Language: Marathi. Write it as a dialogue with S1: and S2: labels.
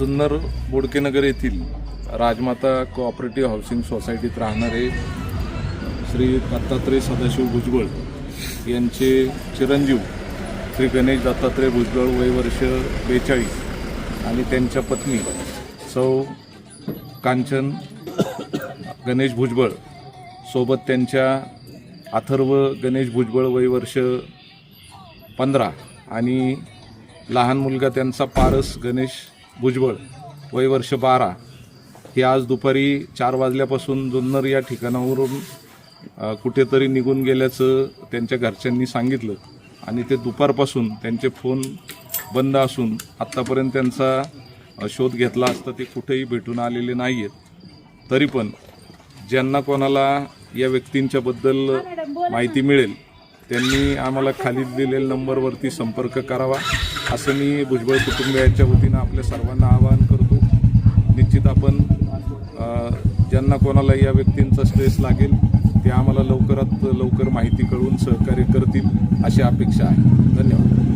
S1: जुन्नर बोडकेनगर येथील राजमाता कोऑपरेटिव्ह हाऊसिंग सोसायटीत राहणारे श्री दत्तात्रय सदाशिव भुजबळ यांचे चिरंजीव श्री गणेश दत्तात्रय भुजबळ वय वर्ष बेचाळीस आणि त्यांच्या पत्नी सौ कांचन गणेश भुजबळ सोबत त्यांच्या अथर्व गणेश भुजबळ वय वर्ष पंधरा आणि लहान मुलगा त्यांचा पारस गणेश भुजबळ. वय वर्ष बारा. हे आज दुपारी चार वाजल्यापासून जुन्नर या ठिकाणावरून कुठेतरी निघून गेल्याचं त्यांच्या घरच्यांनी सांगितलं. आणि ते दुपारपासून त्यांचे फोन बंद असून आत्तापर्यंत त्यांचा शोध घेतला असता ते कुठेही भेटून आलेले नाही आहेत तरी पण ज्यांना कोणाला या व्यक्तींच्याबद्दल माहिती मिळेल त्यांनी आम्हाला खाली दिलेल्या नंबरवरती संपर्क करावा असं मी भुजबळ कुटुंबियांच्या वतीनं आपल्या सर्वांना आवाहन करतो. निश्चित आपण ज्यांना कोणाला या व्यक्तींचा स्ट्रेस लागेल ते आम्हाला लवकरात लवकर माहिती कळवून सहकार्य करतील अशी अपेक्षा आहे. धन्यवाद.